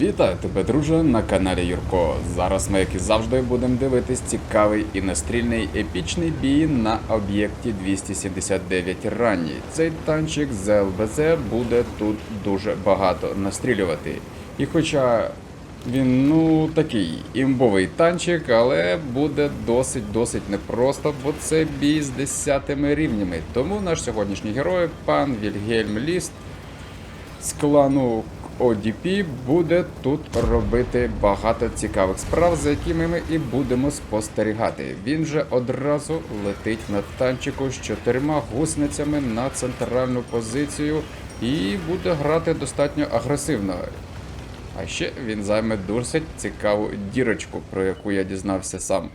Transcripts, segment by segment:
Вітаю тебе, друже, на каналі Юрко. Зараз ми, як і завжди, будемо дивитись цікавий і настрільний епічний бій на об'єкті 279 ранній. Цей танчик з ЛБЗ буде тут дуже багато настрілювати. І хоча він ну такий імбовий танчик, але буде досить-досить непросто, бо це бій з десятими рівнями. Тому наш сьогоднішній герой, пан Вільгельм Ліст, з клану ODP буде тут робити багато цікавих справ, за якими ми і будемо спостерігати. Він же одразу летить на танчику з чотирма гусеницями на центральну позицію і буде грати достатньо агресивно. А ще він займе досить цікаву дірочку, про яку я дізнався сам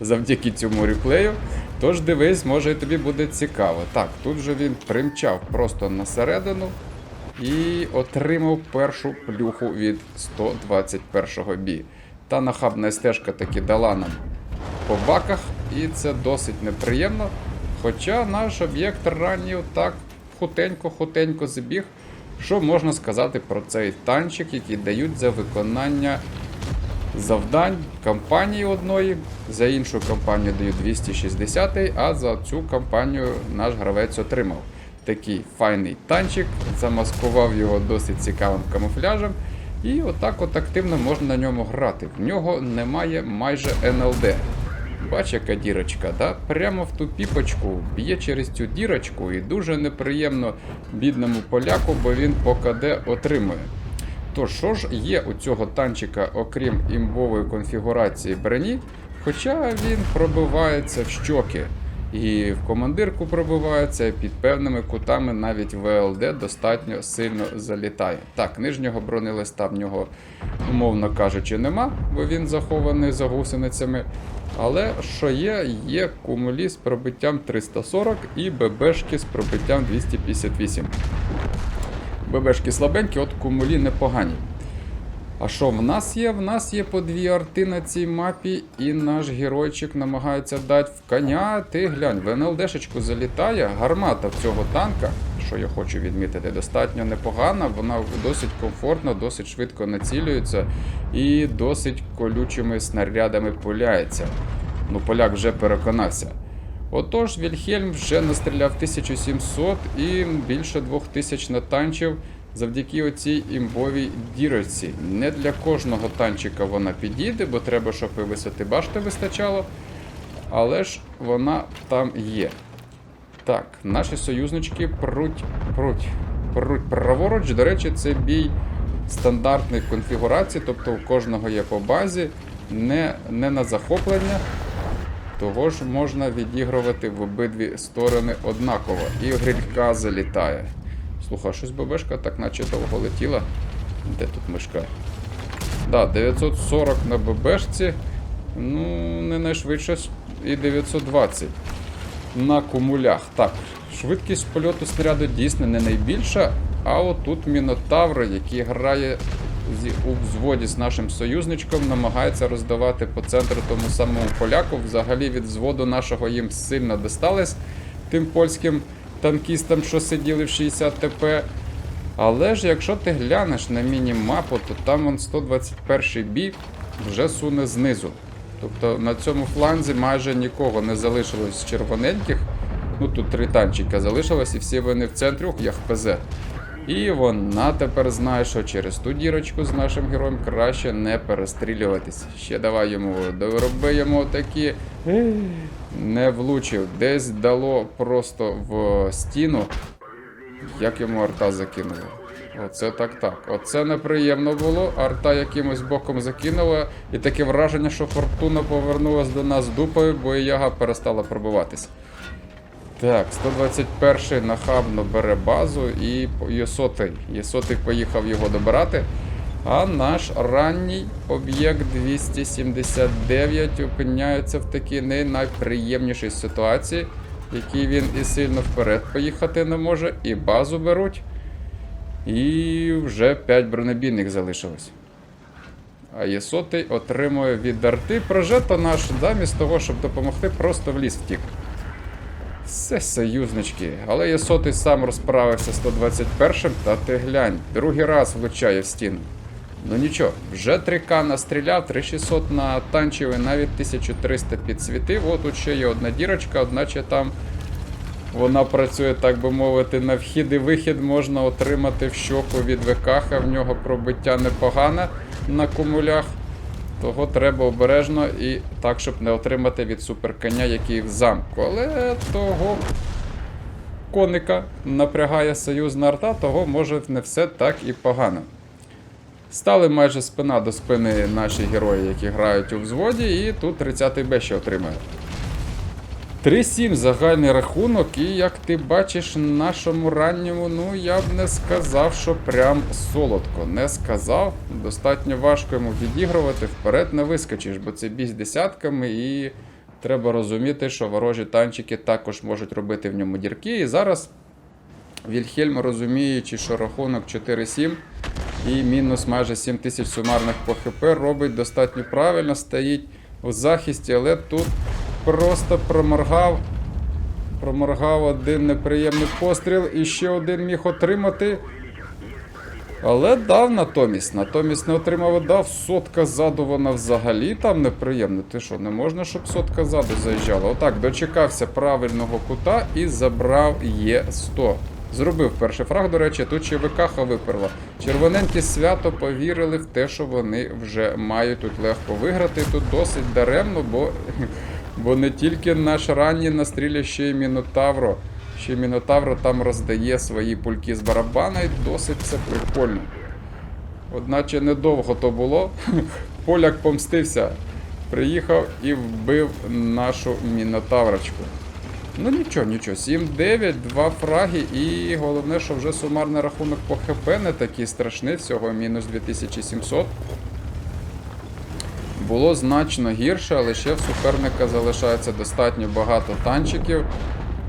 завдяки цьому реплею. Тож дивись, може і тобі буде цікаво. Так, тут же він примчав просто на і отримав першу плюху від 121-го бі. Та нахабна стежка таки дала нам по баках, і це досить неприємно. Хоча наш об'єкт ранів так хутенько-хутенько забіг. Що можна сказати про цей танчик, який дають за виконання завдань кампанії одної, за іншу кампанію дають 260, а за цю кампанію наш гравець отримав. Такий файний танчик, замаскував його досить цікавим камуфляжем. І отак от активно можна на ньому грати. В нього немає майже НЛД. Бач, яка дірочка, да? прямо в ту піпочку б'є через цю дірочку і дуже неприємно бідному поляку, бо він по КД отримує. То що ж є у цього танчика, окрім імбової конфігурації броні, хоча він пробивається в щоки. І в командирку пробивається, під певними кутами навіть ВЛД достатньо сильно залітає. Так, нижнього бронелиста в нього, умовно кажучи, нема, бо він захований за гусеницями. Але що є, є кумулі з пробиттям 340 і ББшки з пробиттям 258. ББшки слабенькі, от кумулі непогані. А що в нас є? В нас є по дві арти на цій мапі, і наш геройчик намагається дати в коня. Ти глянь, в НЛДшечку залітає, гармата в цього танка, що я хочу відмітити, достатньо непогана, вона досить комфортно, досить швидко націлюється і досить колючими снарядами пуляється. Ну, поляк вже переконався. Отож, Вільхельм вже настріляв 1700 і більше 2000 натанчив завдяки оцій імбовій дірочці. Не для кожного танчика вона підійде, бо треба, щоб і висоти башти вистачало. Але ж вона там є. Так, наші союзнички пруть, пруть, пруть праворуч. До речі, це бій стандартної конфігурації, тобто у кожного є по базі, не, не на захоплення. Того ж можна відігрувати в обидві сторони однаково. І грилька залітає. Слухай, щось ББшка так наче довго летіла. Де тут мишка? Да, 940 на ББшці. Ну, не найшвидше і 920 на кумулях. Так, швидкість польоту снаряду дійсно не найбільша. А отут Мінотавр, який грає у взводі з нашим союзничком, намагається роздавати по центру тому самому поляку. Взагалі від взводу нашого їм сильно досталось тим польським танкістам, що сиділи в 60 ТП. Але ж якщо ти глянеш на міні-мапу, то там он 121 бій вже суне знизу. Тобто на цьому фланзі майже нікого не залишилось з червоненьких. Ну тут три танчика залишилось, і всі вони в центрі, ух, як ПЗ. І вона тепер знає, що через ту дірочку з нашим героєм краще не перестрілюватись. Ще давай йому дороби йому такі. Не влучив. Десь дало просто в стіну. Як йому арта закинула. Оце так так. Оце неприємно було. Арта якимось боком закинула. І таке враження, що фортуна повернулась до нас дупою, бо яга перестала пробиватись. Так, 121-й нахабно бере базу і Єсотий. Єсотий поїхав його добирати. А наш ранній об'єкт 279 опиняється в такій не найприємнішій ситуації, в якій він і сильно вперед поїхати не може, і базу беруть. І вже 5 бронебійних залишилось. А Єсотий отримує від арти прожето наш, замість того, щоб допомогти, просто в ліс втік. Все союзнички. Але Єсотий сам розправився 121-м, та ти глянь, другий раз влучає в стіну. Ну нічого, вже 3К настріляв, 3600 натанчив і навіть 1300 підсвітив. О, тут ще є одна дірочка, одначе там вона працює, так би мовити, на вхід і вихід можна отримати в щоку від ВКХ, в нього пробиття непогане на кумулях. Того треба обережно і так, щоб не отримати від суперконя, який в замку. Але того коника напрягає союзна арта, того може не все так і погано. Стали майже спина до спини наші герої, які грають у взводі, і тут 30-й Б ще отримає. 3-7 загальний рахунок, і як ти бачиш, нашому ранньому, ну я б не сказав, що прям солодко. Не сказав. Достатньо важко йому відігрувати, вперед не вискочиш, бо це бій з десятками, і треба розуміти, що ворожі танчики також можуть робити в ньому дірки. І зараз Вільхельм, розуміючи, що рахунок 4-7 і мінус майже 7 тисяч сумарних по ХП, робить достатньо правильно, стоїть у захисті, але тут просто проморгав. Проморгав один неприємний постріл і ще один міг отримати. Але дав натомість. Натомість не отримав, а дав. Сотка ззаду вона взагалі там неприємна. Ти що, не можна, щоб сотка ззаду заїжджала? Отак, дочекався правильного кута і забрав Є100. Зробив перший фраг, до речі, тут ще ВКХ виперла. Червоненькі свято повірили в те, що вони вже мають тут легко виграти. Тут досить даремно, бо, бо не тільки наш ранній настріляє, ще й Мінотавро. Ще й Мінотавро там роздає свої пульки з барабана і досить це прикольно. Одначе недовго то було. Поляк помстився. Приїхав і вбив нашу мінотаврочку. Ну нічого, нічого. 7-9, 2 фраги, і головне, що вже сумарний рахунок по ХП не такий страшний, всього мінус 2700. Було значно гірше, але ще в суперника залишається достатньо багато танчиків.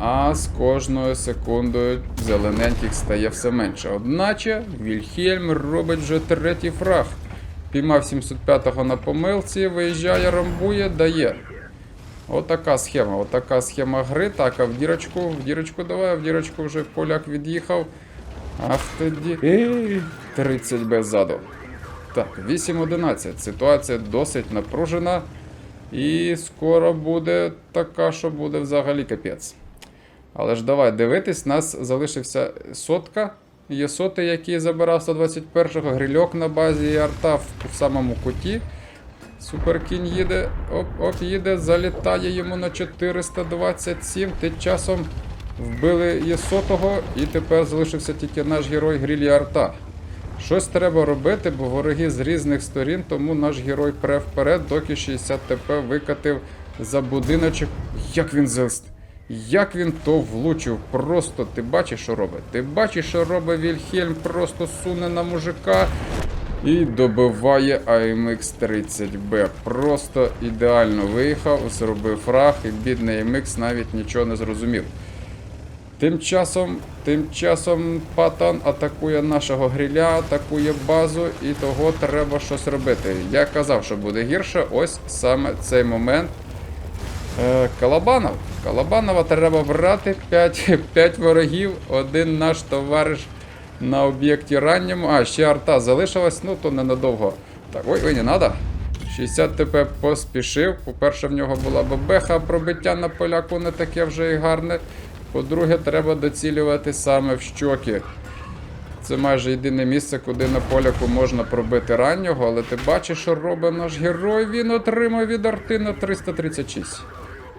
А з кожною секундою зелененьких стає все менше. Одначе Вільхельм робить вже третій фраг. Піймав 705-го на помилці, виїжджає, рамбує, дає. Отака схема, отака схема гри. Так, а в дірочку, в дірочку давай, а в дірочку вже поляк від'їхав. Ах тоді. Ей, 30 без заду. Так, 8-11. Ситуація досить напружена. І скоро буде така, що буде взагалі капець. Але ж давай дивитись, нас залишився сотка. Є соти, який забирав 121-го, грильок на базі і арта в, в самому куті. Суперкінь їде, оп-оп, їде, залітає йому на 427. Тим часом вбили Єсотого, і тепер залишився тільки наш герой Грілі Арта. Щось треба робити, бо вороги з різних сторін, тому наш герой пре вперед, доки 60 ТП викатив за будиночок. Як він заст... Як він то влучив, просто ти бачиш, що робить? Ти бачиш, що робить Вільхельм, просто суне на мужика і добиває AMX 30B. Просто ідеально виїхав, зробив фраг, і бідний AMX навіть нічого не зрозумів. Тим часом, тим часом Патан атакує нашого гриля, атакує базу, і того треба щось робити. Я казав, що буде гірше. Ось саме цей момент. Е, Калабанов. Калабанова треба брати 5, 5 ворогів, один наш товариш на об'єкті ранньому. А, ще арта залишилась, ну то ненадовго. Так, ой, ой, не треба. 60 ТП поспішив. По-перше, в нього була бабеха, пробиття на поляку не таке вже і гарне. По-друге, треба доцілювати саме в щоки. Це майже єдине місце, куди на поляку можна пробити раннього, але ти бачиш, що робить наш герой. Він отримав від арти на 336.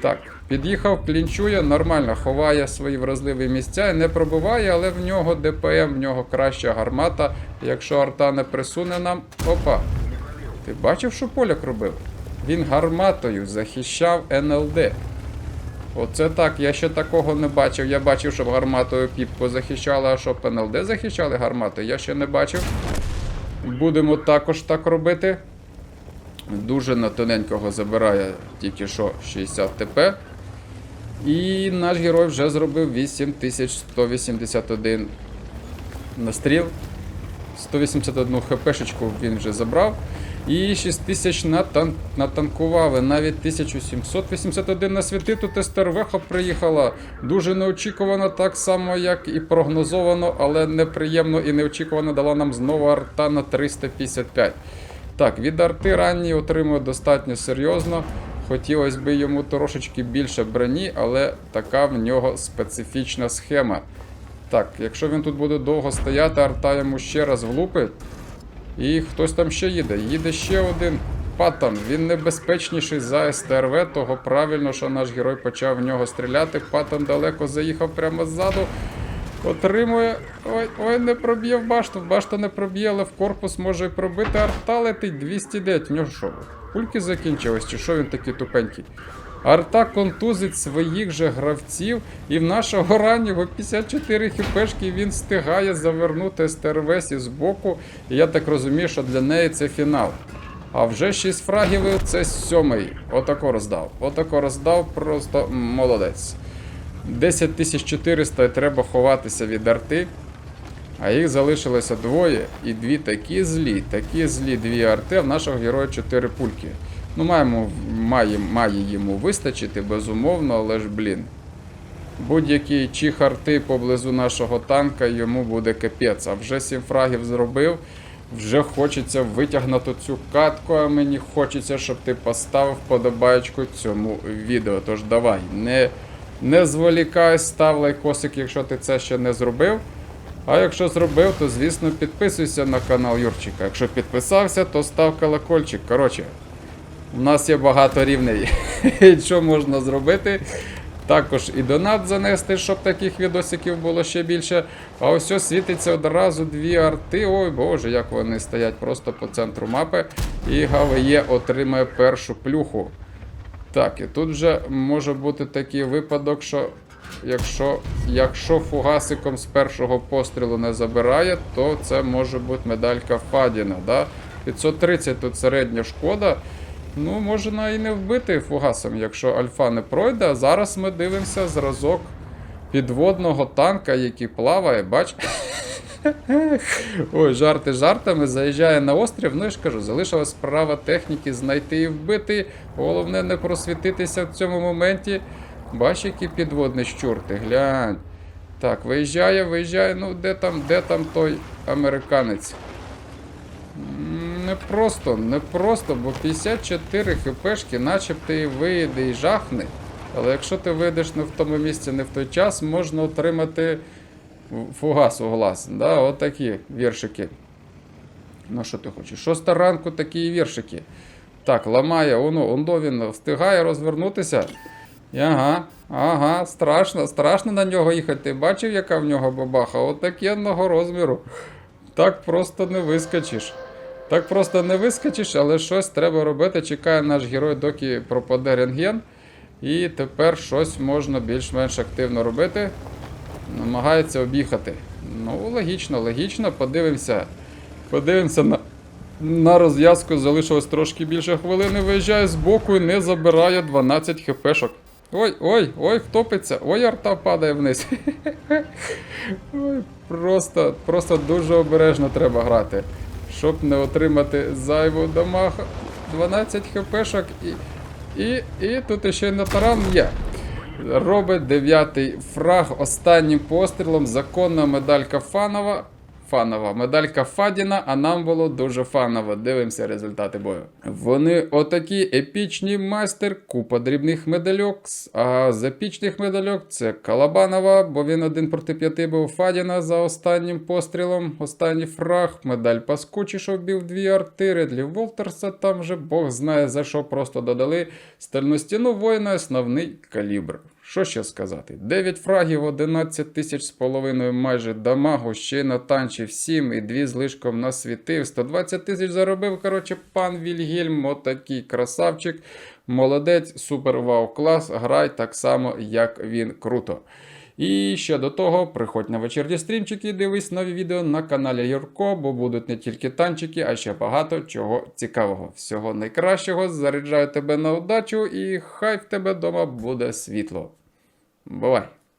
Так, під'їхав, клінчує, нормально ховає свої вразливі місця і не пробиває, але в нього ДПМ, в нього краща гармата. Якщо арта не присуне нам. Опа! Ти бачив, що поляк робив? Він гарматою захищав НЛД. Оце так, я ще такого не бачив. Я бачив, щоб гарматою піпку захищали, а щоб НЛД захищали гарматою, я ще не бачив. Будемо також так робити. Дуже на тоненького забирає тільки що 60 ТП. І наш герой вже зробив 8181 настріл. 181 хпшечку він вже забрав. І 6 тисяч натан... натанкували, навіть 1781 на світи тут СТРВХ приїхала. Дуже неочікувано, так само, як і прогнозовано, але неприємно і неочікувано дала нам знову арта на 355. Так, від арти ранній отримує достатньо серйозно. Хотілося б йому трошечки більше броні, але така в нього специфічна схема. Так, якщо він тут буде довго стояти, арта йому ще раз влупить. І хтось там ще їде. Їде ще один паттон. Він небезпечніший за СТРВ, того правильно, що наш герой почав в нього стріляти. Паттон далеко заїхав прямо ззаду. Отримує. Ой, ой, не проб'є в башту. Башта не проб'є, але в корпус може пробити. Арта летить 209. В нього що? Пульки закінчились, чи що він такий тупенький? Арта контузить своїх же гравців, і в нашого раннього 54 хіпешки він встигає завернути СТРВСі з боку. І я так розумію, що для неї це фінал. А вже 6 фрагів це сьомий. Отако роздав. Отако роздав, просто молодець. 10400 і треба ховатися від арти. А їх залишилося двоє і дві такі злі, такі злі дві арти, а в нашого героя 4 пульки. Ну, маємо, має, має йому вистачити, безумовно, але ж блін. Будь-який чих арти поблизу нашого танка йому буде капець. А вже 7 фрагів зробив. Вже хочеться витягнути цю катку, а мені хочеться, щоб ти поставив подобаєчку цьому відео. Тож давай, не, не зволікай, став лайкосик, якщо ти це ще не зробив. А якщо зробив, то звісно підписуйся на канал Юрчика. Якщо підписався, то став колокольчик. Коротше, у нас є багато рівней. Що можна зробити? Також і донат занести, щоб таких відосиків було ще більше. А ось ось світиться одразу дві арти. Ой боже, як вони стоять просто по центру мапи. І ГВЄ отримає першу плюху. Так, і тут вже може бути такий випадок, що якщо, якщо фугасиком з першого пострілу не забирає, то це може бути медалька Фадіна. Да? 530 тут середня шкода. Ну, можна і не вбити фугасом, якщо альфа не пройде. А зараз ми дивимося зразок підводного танка, який плаває, бач. Ой, жарти жартами. Заїжджає на острів. Ну я ж кажу, залишилась справа техніки знайти і вбити. Головне не просвітитися в цьому моменті. Бач, які підводні щурти, глянь. Так, виїжджає, виїжджає. Ну, де там, де там той американець? Просто, не просто, бо 54 хпшки, начебто і виїде і жахне. Але якщо ти вийдеш не в тому місці, не в той час, можна отримати фугас у глаз. Да? Отакі віршики. Ну, що ти хочеш? Шоста ранку такі віршики. Так, ламає, воно, ондо він встигає розвернутися. Ага, ага, страшно, страшно на нього їхати. Ти бачив, яка в нього бабаха? Отакенного розміру. Так просто не вискочиш. Так просто не вискочиш, але щось треба робити. Чекає наш герой, доки пропаде рентген. І тепер щось можна більш-менш активно робити. Намагається об'їхати. Ну, логічно, логічно. Подивимося. Подивимося на, на розв'язку. Залишилось трошки більше хвилини. Виїжджає з боку і не забирає 12 хпшок. Ой, ой, ой, втопиться. Ой, арта падає вниз. Ой, просто, просто дуже обережно треба грати. Щоб не отримати зайву дамагу. 12 хпшок і. І, і тут ще й на таран є. Робить дев'ятий фраг останнім пострілом. Законна медалька Фанова. Фанова. Медалька Фадіна, а нам було дуже фаново. Дивимося результати бою. Вони отакі епічні майстер, купа дрібних медальок. А з епічних медальок це Калабанова, бо він один проти п'яти був Фадіна за останнім пострілом. Останній фраг. Медаль Паскучі, що вбив дві арти. Редлі Волтерса там вже Бог знає за що просто додали. Стальну стіну воїна, основний калібр. Що ще сказати? 9 фрагів, 11 тисяч з половиною майже дамагу, ще на натанчив 7 і 2 з лишком насвітив. 120 тисяч заробив, коротше, пан Вільгельм, отакий красавчик. Молодець, супер вау клас, грай так само, як він круто. І ще до того, приходь на вечірні стрімчики, дивись нові відео на каналі Юрко, бо будуть не тільки танчики, а ще багато чого цікавого. Всього найкращого, заряджаю тебе на удачу і хай в тебе вдома буде світло. Бувай!